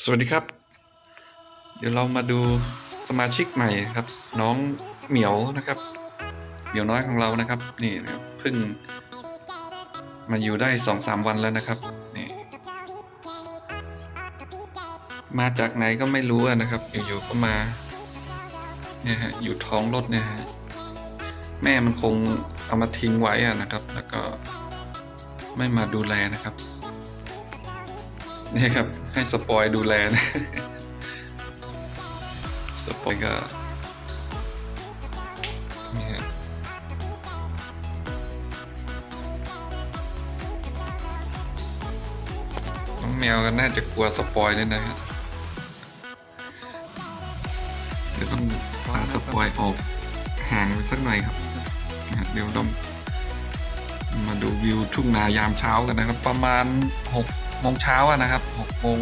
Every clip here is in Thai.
สวัสดีครับ เดี๋ยวเรามาดูสมาชิกใหม่ครับ น้องเหมียวนะครับ เหมียวน้อยของเรานะครับ นี่นะครับเพิ่ง มาอยู่ได้สองสามวันแล้วนะครับนี่มาจากไหนก็ไม่รู้นะครับ อยู่ๆก็มาเนี่ยฮะอยู่ท้องรถเนี่ยฮะแม่มันคงเอามาทิ้งไว้อะนะครับ แล้วก็ไม่มาดูแลนะครับ นี่ครับ ให้สปอยดูแลนะสปอยก็นี่ฮะน้องแมวก็น่าจะกลัวสปอยด้วยนะครับเดี๋ยวต้องพาสปอยออกห่างไปสักหน่อยครับเดี๋ยวต้องมาดูวิวทุ่งนายามเช้ากันนะครับ ประมาณหก โมงเช้าอะนะครับหกโมง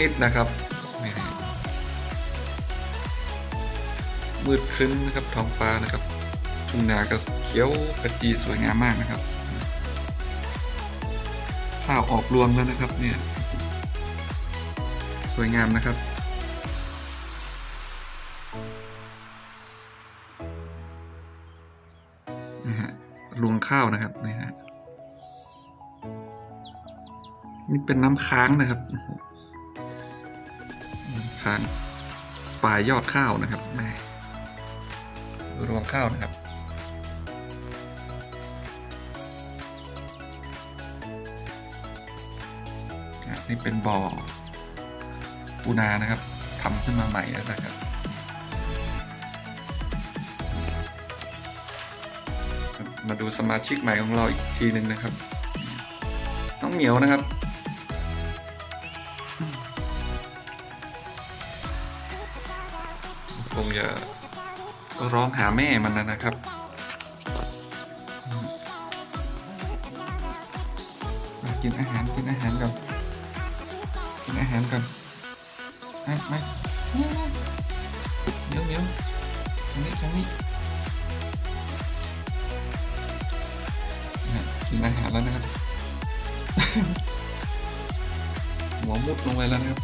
นิดๆนะครับ มืดครึ้มนะครับท้องฟ้านะครับทุ่งนาก็เขียวกระจีสวยงามมากนะครับข้าวออกรวงแล้วนะครับเนี่ยสวยงามนะครับนะฮะรวงข้าวนะครับนี่ฮะ นี่เป็นน้ำค้างนะครับน้ำค้างปลายยอดข้าวนะครับแม่รวงข้าวนะครับนี่เป็นบ่อปูนานะครับทำขึ้นมาใหม่แล้วนะครับมาดูสมาชิกใหม่ของเราอีกทีหนึ่งนะครับ น้องเหมียวนะครับ คงจะร้องหาแม่มันนะครับมากินอาหารกินอาหารก่อนกินอาหารก่อนไปไปเหมียวเหมียวทางนี้ทางนี้กินอาหารแล้วนะครับ หัวมุดลงไปแล้วนะครับ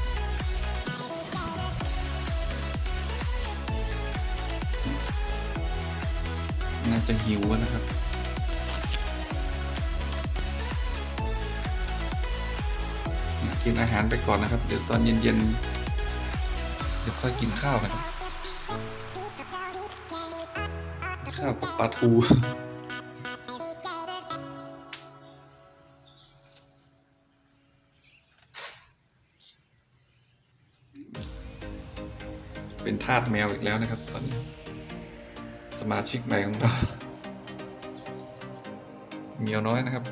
น่าจะหิวนะครับกินอาหารไปก่อนนะครับ เดี๋ยวตอนเย็นๆเดี๋ยวค่อยกินข้าวนะครับ ข้าวกับปลาทูเป็นทาสแมวอีกแล้วนะครับตอนนี้ สมาชิกใหม่ของเราเมียวน้อยนะครับ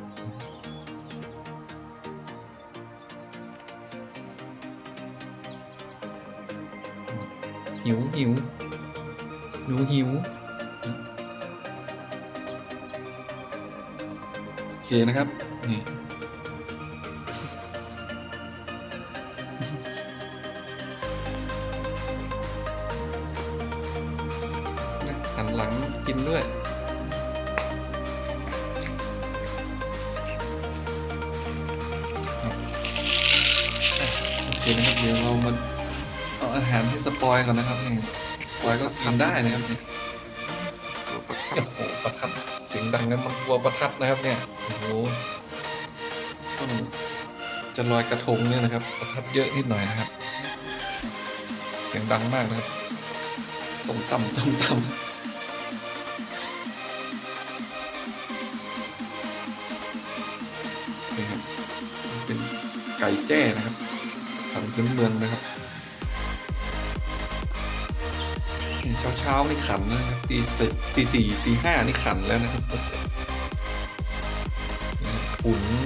หิวหิวหนูหิว โอเคนะครับ นี่ หันหลังกินด้วย โอเคนะครับ เดี๋ยวเรามาเอาอาหารให้สปอยก่อนนะครับนี่สปอยก็ทำได้นะครับนี่โอ้โหประทัดเสียงดังนะมันกลัวประทัดนะครับเนี่ย โอ้โหช่วงจะลอยกระทงเนี่ยนะครับ ประทัดเยอะนิดหน่อยนะครับ เสียงดังมากนะครับต้มต่ำต้มต่ำ ก่แจ้นะครับทางพื้นเมืองนะครับเช้าเช้านี่ขันนะครับตีสี่ตีสี่ตีห้านี่ขันแล้วนะครับอุ่นนี่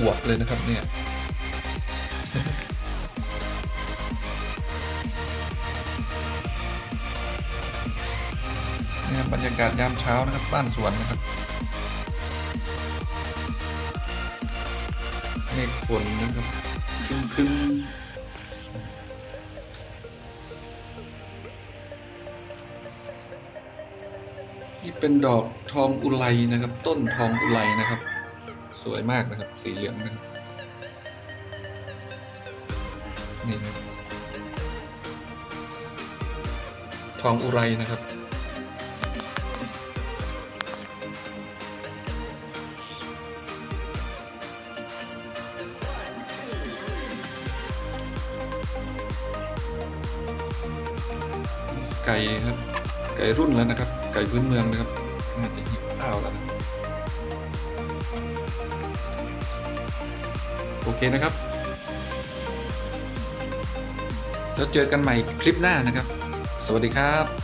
อวดเลยนะครับเนี่ยนี่ครับบรรยากาศยามเช้านะครับบ้านสวนนะครับ เมฆฝนนะครับพึ่งพึ่งนี่เป็นดอกทองอุไลนะครับ ต้นทองอุไลนะครับ สวยมากนะครับ สีเหลืองนะครับ นี่นะทองอุไรนะครับ ไก่ครับ ไก่รุ่นแล้วนะครับ ไก่พื้นเมืองนะครับน่าจะหิวข้าวแล้วนะโอเคนะครับแล้วเจอกันใหม่คลิปหน้านะครับ สวัสดีครับ